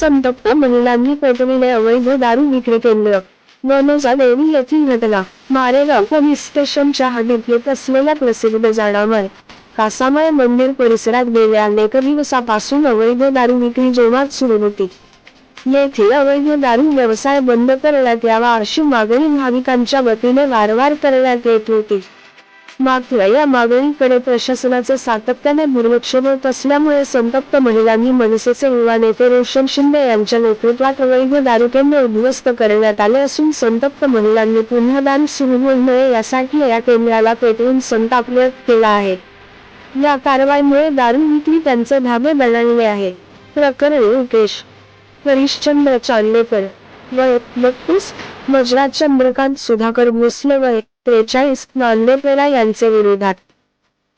संतप्त महिलांनी पेटविले अवैध दारू विक्री केंद्र वनोजा देवी येथील घटना. मारेगाव पोलीस स्टेशनच्या हद्दीत येत असलेल्या प्रसिद्ध जाणामय कासामय मंदिर परिसरात गेल्या अनेक दिवसापासून अवैध दारू विक्री जोमात सुरू होती. येथील अवैध दारू व्यवसाय बंद करण्यात यावा अशी मागणी भाविकांच्या वतीने वारंवार करण्यात येत होती. मात्र या मागणीकडे प्रशासनाचे सातत्याने दुर्लक्ष होत असल्यामुळे संतप्त महिलांनी मनसेचे युवा नेते रोशन शिंदे यांच्या नेतृत्वात अवैध दारू केंद्र उद्ध्वस्त करण्यात आले असून संतप्त महिलांनी पुन्हा दारू सुरू होऊ नये यासाठी या केंद्राला पेटवून संताप व्यक्त केला आहे. या कारवाईमुळे दारू विक्री त्यांचे धाबे बनवले आहे. प्रकरण मुकेश हरिश्चंद्र चांदेकर. व एकतीस मजरा चंद्रकांत सुधाकर भोसले वय त्रेचाळीस नांदेपेरा यांचे विरोधात.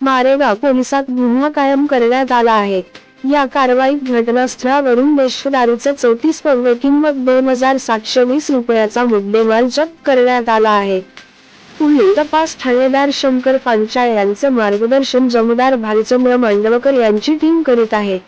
मारेगाव पोलिसात गुन्हा कायम करण्यात आला आहे. या कारवाईत घटनास्थळावरून देश दारूचे चौतीस पर्व किंमत दोन हजार सातशे वीस रुपयाचा मुद्देमाल जप्त करण्यात आला आहे. पुढील तपास ठाणेदार शंकर पांचाळ यांचे मार्गदर्शन जमदार भालचंद्र मांडवकर यांची टीम करीत आहे.